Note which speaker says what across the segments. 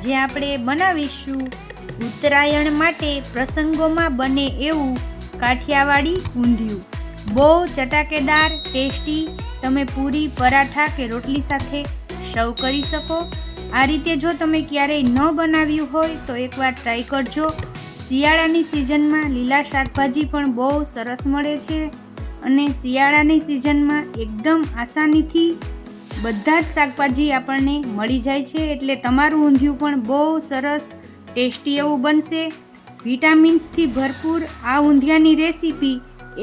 Speaker 1: આજે આપણે બનાવીશું ઉત્તરાયણ માટે પ્રસંગોમાં બને એવું કાઠિયાવાડી ઊંધિયું. બહુ ચટાકેદાર, ટેસ્ટી, તમે પૂરી, પરાઠા કે રોટલી સાથે સર્વ કરી શકો. આ રીતે જો તમે ક્યારેય ન બનાવ્યું હોય તો એકવાર ટ્રાય કરજો. શિયાળાની સિઝનમાં લીલા શાકભાજી પણ બહુ સરસ મળે છે અને શિયાળાની સિઝનમાં એકદમ આસાનીથી બધા જ શાકભાજી આપણને મળી જાય છે એટલે તમારું ઊંધિયું પણ બહુ સરસ, ટેસ્ટી એવું બનશે. વિટામિન્સથી ભરપૂર આ ઊંધિયાની રેસીપી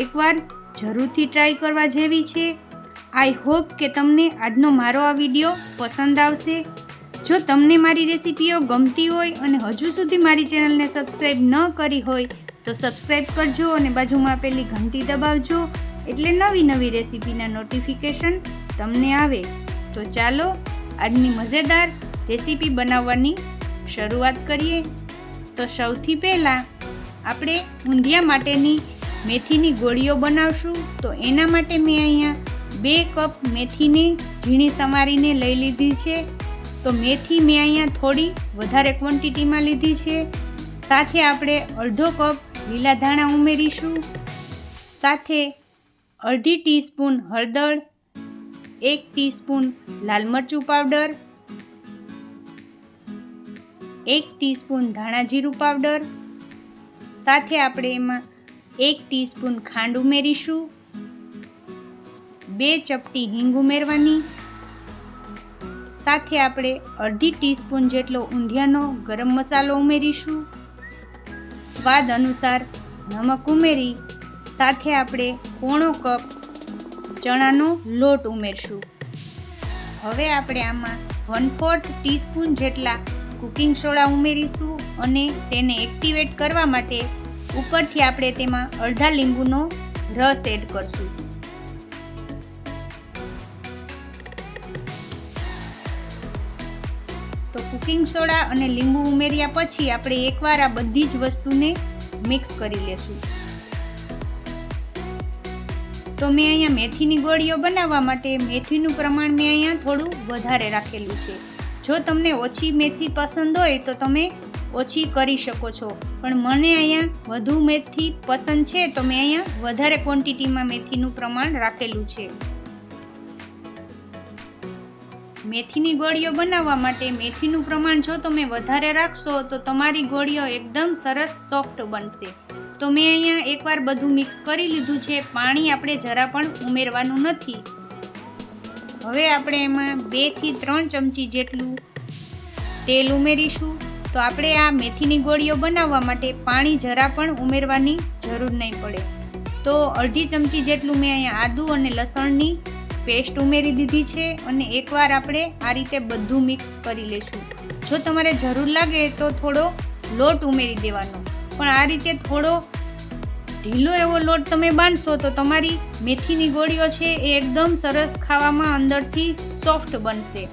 Speaker 1: એકવાર જરૂરથી ટ્રાય કરવા જેવી છે. આઈ હોપ કે તમને આજનો મારો આ વીડિયો પસંદ આવશે. જો તમને મારી રેસીપીઓ ગમતી હોય અને હજુ સુધી મારી ચેનલને સબસ્ક્રાઈબ ન કરી હોય, તો સબસ્ક્રાઈબ કરજો અને બાજુમાં આપેલી ઘંટી દબાવજો. એટલે નવી નવી રેસીપીના નોટિફિકેશન તમને આવે. તો ચાલો આજની મજેદાર રેસીપી બનાવવાની શરૂઆત કરીએ. તો સૌથી પહેલાં આપણે ઊંધિયા માટેની મેથીની ગોળીઓ બનાવશું. તો એના માટે મેં અહીંયા બે કપ મેથીને ઝીણી સમારીને લઈ લીધી છે. તો મેથી મેં અહીંયા થોડી વધારે ક્વોન્ટિટીમાં લીધી છે. સાથે આપણે અડધો કપ લીલા ધાણા ઉમેરીશું. સાથે અડધી ટીસ્પૂન હળદર એક ટીસ્પૂન લાલ મરચું પાવડર, એક ટીસ્પૂન ધાણા જીરું પાવડર, સાથે આપણે એમાં એક ટીસ્પૂન ખાંડ ઉમેરીશું, બે ચપટી હિંગ ઉમેરવાની, સાથે આપણે અડધી ટીસ્પૂન જેટલો ઊંધિયાનો ગરમ મસાલો ઉમેરીશું. સ્વાદ અનુસાર નમક ઉમેરી, સાથે આપણે પોણો કપ ચણાનો લોટ ઉમેરશું. હવે આપણે આમાં વન ફોર્થ ટીસ્પૂન જેટલા કુકિંગ સોડા ઉમેરીશું અને તેને એક્ટિવેટ કરવા માટે ઉપરથી આપણે તેમાં અડધા લીંબુનો રસ એડ કરશું. તો કુકિંગ સોડા અને લીંબુ ઉમેર્યા પછી આપણે એકવાર આ બધી જ વસ્તુને મિક્સ કરી લેશું. તો મેં અહીંયા મેથીની ગોળીઓ બનાવવા માટે મેથીનું પ્રમાણ મેં અહીંયા થોડું વધારે રાખેલું છે. જો તમને ઓછી મેથી પસંદ હોય તો તમે ઓછી કરી શકો છો. પણ મને અહીંયા વધુ મેથી પસંદ છે તો મેં અહીંયા વધારે ક્વોન્ટિટીમાં મેથીનું પ્રમાણ રાખેલું છે. મેથીની ગોળીઓ બનાવવા માટે મેથીનું પ્રમાણ જો તમે વધારે રાખશો તો તમારી ગોળીઓ એકદમ સરસ સોફ્ટ બનશે. તો મેં અહીંયા એકવાર બધું મિક્સ કરી લીધું છે. પાણી આપણે જરા પણ ઉમેરવાનું નથી. હવે આપણે એમાં બેથી ત્રણ ચમચી જેટલું તેલ ઉમેરીશું. તો આપણે આ મેથીની ગોળીઓ બનાવવા માટે પાણી જરા પણ ઉમેરવાની જરૂર નહીં પડે. તો અડધી ચમચી જેટલું મેં અહીંયા આદુ અને લસણની પેસ્ટ ઉમેરી દીધી છે અને એકવાર આપણે આ રીતે બધું મિક્સ કરી લેશું. જો તમારે જરૂર લાગે તો થોડો લોટ ઉમેરી દેવાનો. પણ આ રીતે થોડો ઢીલો એવો લોટ તમે બાંધશો તો તમારી મેથીની ગોળીઓ છે એ એકદમ સરસ ખાવામાં અંદરથી સોફ્ટ બનશે.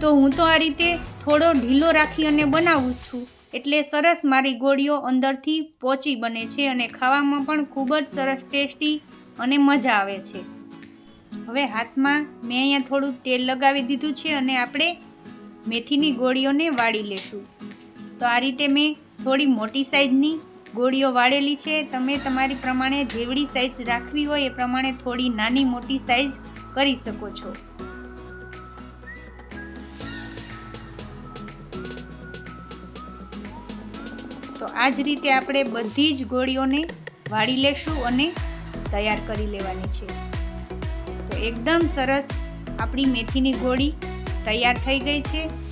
Speaker 1: તો હું તો આ રીતે થોડો ઢીલો રાખી અને બનાવું છું. એટલે સરસ મારી ગોળીઓ અંદરથી પોચી બને છે અને ખાવામાં પણ ખૂબ જ સરસ ટેસ્ટી અને મજા આવે છે. હવે હાથમાં મેં અહીંયા થોડું તેલ લગાવી દીધું છે અને આપણે મેથીની ગોળીઓને વાળી લેશું. તો આ રીતે મેં થોડી મોટી સાઈઝની ગોળીઓ વાળેલી છે. તમે તમારી પ્રમાણે જેવડી સાઇઝ રાખવી હોય એ પ્રમાણે થોડી નાની મોટી સાઈઝ કરી શકો છો. તો આ જ રીતે આપણે બધી જ ગોળીઓને વાળી લેશું અને તૈયાર કરી લેવાની છે. તો એકદમ સરસ આપણી મેથીની ગોળી તૈયાર થઈ ગઈ છે.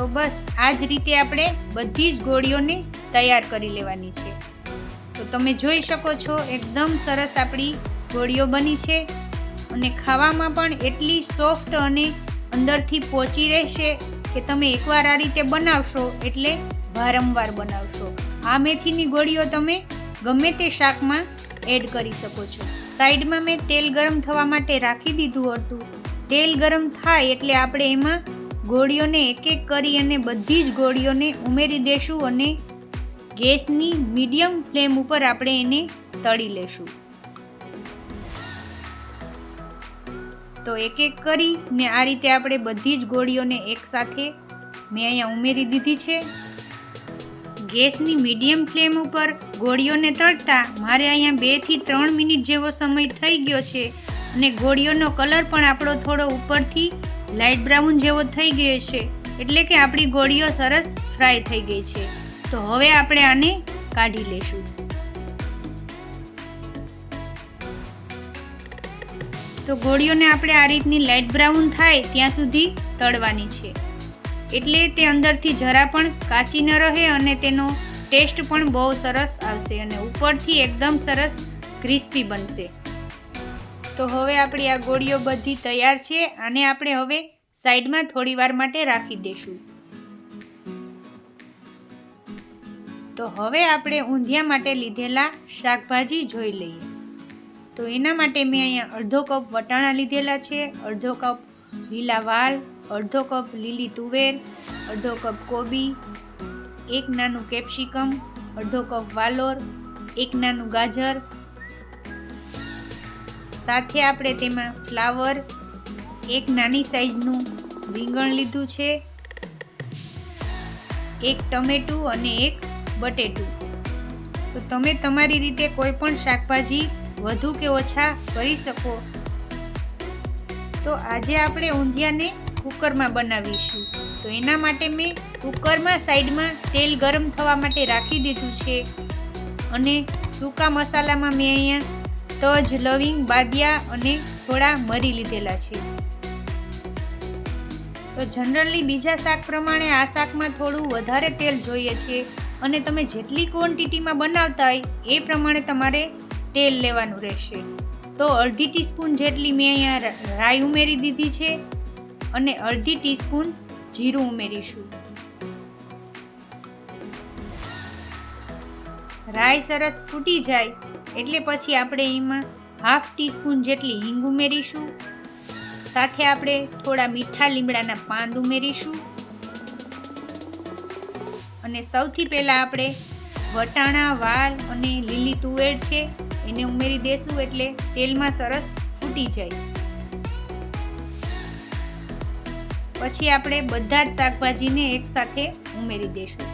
Speaker 1: તો બસ આ જ રીતે આપણે બધી જ ગોળીઓને તૈયાર કરી લેવાની છે. તો તમે જોઈ શકો છો, એકદમ સરસ આપણી ગોળીઓ બની છે અને ખાવામાં પણ એટલી સોફ્ટ અને અંદરથી પોચી રહેશે કે તમે એકવાર આ રીતે બનાવશો એટલે વારંવાર બનાવશો. આ મેથીની ગોળીઓ તમે ગમે તે શાકમાં એડ કરી શકો છો. સાઈડમાં મેં તેલ ગરમ થવા માટે રાખી દીધું હતું. તેલ ગરમ થાય એટલે આપણે એમાં ગોળીઓને એક એક કરી અને બધી જ ગોળીઓને ઉમેરી દેશું અને ગેસની મીડિયમ ફ્લેમ ઉપર આપણે એને તળી લેશું. તો એક એક કરીને આ રીતે આપણે બધી જ ગોળીઓને એકસાથે મેં અહીંયા ઉમેરી દીધી છે. ગેસની મીડિયમ ફ્લેમ ઉપર ગોળીઓને તળતા મારે અહીંયા બેથી ત્રણ મિનિટ જેવો સમય થઈ ગયો છે અને ગોળીઓનો કલર પણ આપણો થોડો ઉપરથી લાઇટ બ્રાઉન જેવો થઈ ગયો છે, એટલે કે આપણી ગોળીઓ સરસ ફ્રાય થઈ ગઈ છે. તો હવે આપણે આને કાઢી લેશું. તો ગોળીઓને આપણે આ રીતની લાઇટ બ્રાઉન થાય ત્યાં સુધી તળવાની છે. એટલે તે અંદરથી જરા પણ કાચી ન રહે અને તેનો ટેસ્ટ પણ બહુ સરસ આવશે અને ઉપરથી એકદમ સરસ ક્રિસ્પી બનશે. તો હવે આપણી આ ગોળીઓ બધી તૈયાર છે અને આપણે હવે સાઈડમાં થોડી વાર માટે રાખી દઈશું તો હવે આપણે ઊંધિયા માટે લીધેલા શાકભાજી જોઈ લઈએ. તો એના માટે મેં અહીંયા અડધો કપ વટાણા લીધેલા છે, અડધો કપ લીલા વાલ, અડધો કપ લીલી તુવેર, અડધો કપ કોબી, એક નાનું કેપ્સિકમ, અડધો કપ વાલોર, એક નાનું ગાજર સાથે આપણે તેમાં ફ્લાવર એક નાની સાઈઝનું રીંગણ લીધું છે, એક ટમેટું અને એક બટેટું. તો તમે તમારી રીતે કોઈ પણ શાકભાજી વધુ કે ઓછા કરી શકો. તો આજે આપણે ઊંધિયાને કુકરમાં બનાવીશું. તો એના માટે મેં કુકરમાં સાઈડમાં તેલ ગરમ થવા માટે રાખી દીધું છે. અને સૂકા મસાલામાં મેં અહીંયા તજ લવિંગ, બાદિયા અને થોડા મરી લીધેલા છે. તો જનરલી બીજા શાક પ્રમાણે આ શાકમાં થોડું વધારે તેલ જોઈએ છે અને તમે જેટલી ક્વોન્ટિટીમાં બનાવતા હોય એ પ્રમાણે તમારે તેલ લેવાનું રહેશે. તો અડધી ટીસ્પૂન જેટલી મેં અહીંયા રાઈ ઉમેરી દીધી છે અને અડધી ટીસ્પૂન જીરું ઉમેરીશું. રાઈ સરસ ફૂટી જાય એટલે પછી આપણે એમાં હાફ ટીસ્પૂન જેટલી હિંગ ઉમેરીશું. સાથે આપણે થોડા મીઠા લીમડાના પાન ઉમેરીશું. અને સૌથી પહેલાં આપણે વટાણા, વાલ અને લીલી તુવેર છે એને ઉમેરી દેશું એટલે તેલમાં સરસ ફૂટી જાય. પછી આપણે બધા જ શાકભાજીને એકસાથે ઉમેરી દઈશું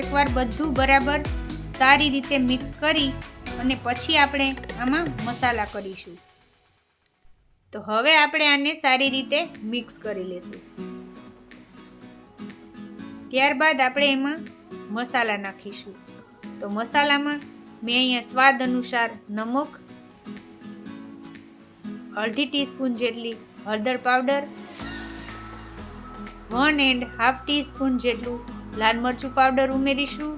Speaker 1: એકવાર બધું બરાબર સારી રીતે મિક્સ કરી અને પછી આપણે આમાં મસાલા કરીશું. તો હવે આપણે આને સારી રીતે મિક્સ કરી લેશું. ત્યારબાદ આપણે એમાં મસાલા નાખીશું. તો મસાલામાં મેં અહીંયા સ્વાદ અનુસાર નમક, અડધી ટીસ્પૂન જેટલી હળદર powder one and half teaspoon જેટલું લાલ મરચું પાવડર ઉમેરીશું.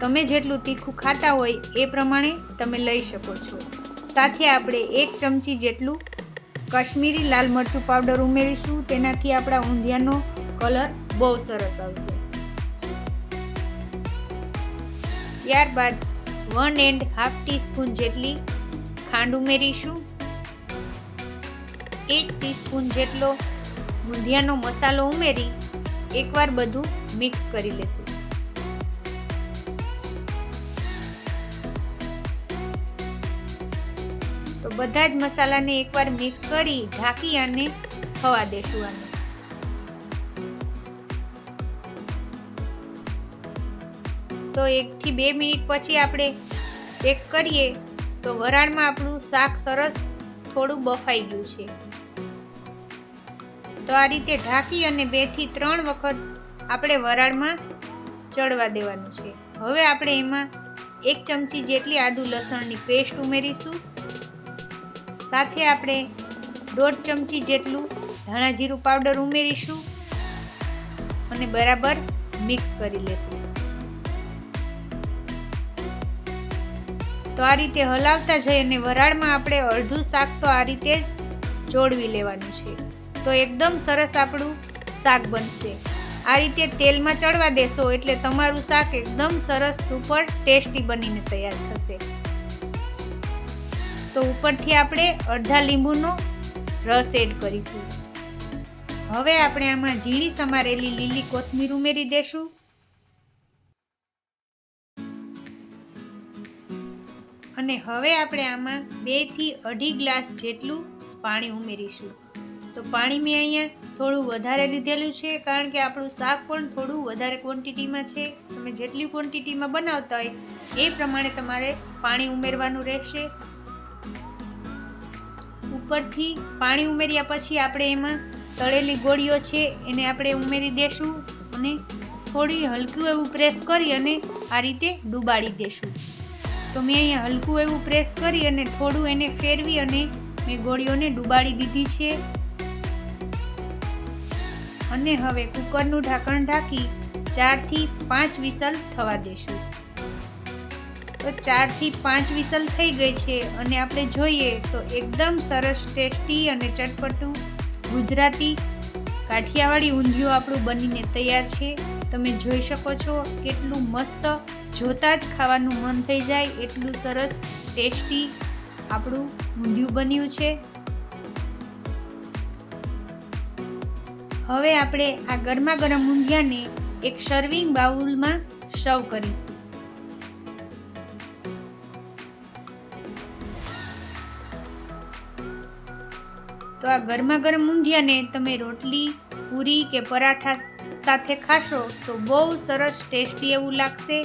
Speaker 1: તમે જેટલું તીખું ખાતા હોય એ પ્રમાણે તમે લઈ શકો છો. સાથે આપણે એક ચમચી જેટલું કાશ્મીરી લાલ મરચું પાવડર ઉમેરીશું. તેનાથી આપણા ઊંધિયાનો કલર બહુ સરસ આવશે. ત્યારબાદ વન એન્ડ હાફ ટીસ્પૂન જેટલી ખાંડ ઉમેરીશું. એક ટીસ્પૂન જેટલો ઊંધિયાનો મસાલો ઉમેરી એકવાર બધું મિક્સ કરી લેશું. તો બધા જ મસાલાને એકવાર મિક્સ કરી ઢાંકી અને થવા દેશું આને. તો એકથી બે મિનિટ પછી આપણે ચેક કરીએ તો વરાળમાં આપણું શાક સરસ થોડું બફાઈ ગયું છે. તો આ રીતે ઢાંકી અને બેથી ત્રણ વખત આપણે વરાળમાં ચડવા દેવાનું છે. હવે આપણે એમાં એક ચમચી જેટલી આદુ લસણની પેસ્ટ ઉમેરીશું. સાથે આપણે દોઢ ચમચી જેટલું ધાણા જીરું પાવડર ઉમેરીશું અને બરાબર મિક્સ કરી લેશું. તો આ રીતે હલાવતા જઈ અને વરાળમાં આપણે અડધું શાક તો આ રીતે જ જોડવી લેવાનું છે. તો એકદમ સરસ આપણું શાક બનશે. આ રીતે તેલમાં ચડવા દેશો એટલે તમારું શાક એકદમ સરસ, સુપર, ટેસ્ટી બનીને તૈયાર થશે. તો ઉપરથી આપણે અડધા લીંબુનો રસ એડ કરીશું. હવે આપણે આમાં ઝીણી સમારેલી લીલી કોથમીર ઉમેરી દેશું. અને હવે આપણે આમાં બેથી અઢી ગ્લાસ જેટલું પાણી ઉમેરીશું. તો પાણી મેં અહીંયા થોડું વધારે લીધેલું છે, કારણ કે આપણું શાક પણ થોડું વધારે ક્વોન્ટિટીમાં છે. તમે જેટલી ક્વોન્ટિટીમાં બનાવતા હોય, એ પ્રમાણે તમારે પાણી ઉમેરવાનું રહેશે. ઉપરથી પાણી ઉમેર્યા પછી આપણે એમાં તળેલી ગોળીઓ છે, એને આપણે ઉમેરી દેશું અને થોડી હલકું એવું પ્રેસ કરી અને આ રીતે ડૂબાડી દેશું. તો મેં અહીંયા હલકું એવું પ્રેસ કરી અને થોડું એને ફેરવી અને મેં ગોળીઓને ડૂબાડી દીધી છે. અને હવે કુકરનું ઢાંકણ ઢાંકી ચારથી પાંચ વિસલ થવા દેશું. તો ચારથી પાંચ વિસલ થઈ ગઈ છે અને આપણે જોઈએ તો એકદમ સરસ ટેસ્ટી અને ચટપટું ગુજરાતી કાઠિયાવાડી ઊંધિયું આપણું બનીને તૈયાર છે. તમે જોઈ શકો છો કેટલું મસ્ત જોતા જ ખાવાનું મન થઈ જાય, એટલું સરસ ટેસ્ટી આપણું ઊંધિયું બન્યું છે. હવે આપણે આ ગરમા ગરમ ઊંધિયાને એક સર્વિંગ બાઉલમાં સર્વ કરીશું. તો આ ગરમા ગરમ ઊંધિયાને તમે રોટલી, પૂરી કે પરાઠા સાથે ખાશો તો બહુ સરસ ટેસ્ટી એવું લાગશે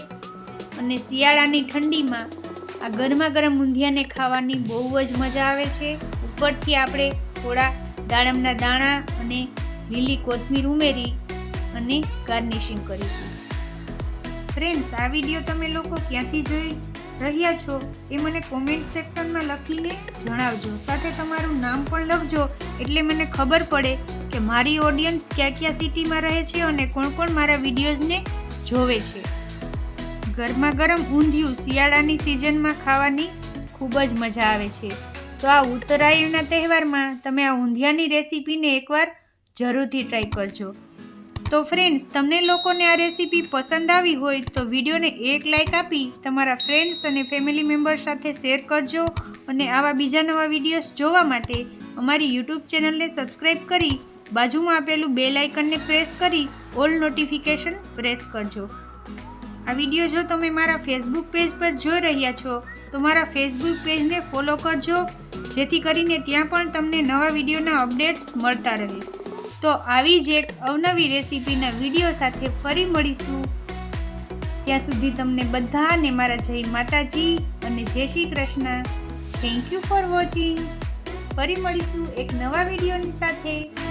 Speaker 1: અને શિયાળાની ઠંડીમાં આ ગરમા ગરમ ઊંધિયાને ખાવાની બહુ જ મજા આવે છે. ઉપરથી આપણે થોડા દાડમના દાણા અને લીલી કોથમીર ઉમેરી અને ગાર્નિશિંગ કરીશું. ફ્રેન્ડ્સ આ વીડિયો તમે લોકો ક્યાંથી જોઈ રહ્યા છો એ મને કોમેન્ટ સેક્શનમાં લખીને જણાવજો. સાથે તમારું નામ પણ લખજો એટલે મને ખબર પડે કે મારી ઓડિયન્સ ક્યાં ક્યાં સિટીમાં રહે છે અને કોણ કોણ મારા વિડીયોઝને જોવે છે. ગરમા ગરમ ઊંધિયું શિયાળાની સિઝનમાં ખાવાની ખૂબ જ મજા આવે છે. તો આ ઉત્તરાયણના તહેવારમાં તમે આ ઊંધિયાની રેસીપીને એકવાર જરૂરથી ટ્રાય કરજો. તો ફ્રેન્ડ્સ તમને લોકોને આ રેસીપી પસંદ આવી હોય તો વિડીયોને એક લાઇક આપી તમારા ફ્રેન્ડ્સ અને ફેમિલી મેમ્બર સાથે શેર કરજો અને આવા બીજા નવા વિડીયોઝ જોવા માટે અમારી યુટ્યુબ ચેનલને સબસ્ક્રાઈબ કરી બાજુમાં આપેલું બેલ આઇકનને પ્રેસ કરી ઓલ નોટિફિકેશન પ્રેસ કરજો. આ વીડિયો જો તમે મારા ફેસબુક પેજ પર જોઈ રહ્યા છો, તો મારા ફેસબુક પેજને ફોલો કરજો, જેથી કરીને ત્યાં પણ તમને નવા વિડીયોના અપડેટ્સ મળતા રહે. તો આવી જ એક અવનવી રેસીપીના વીડિયો સાથે ફરી મળીશું. ત્યાં સુધી તમને બધાને મારા જય માતાજી અને જય Shri Krishna. Thank you for watching ફરી મળીશું એક નવા વિડીયોની સાથે.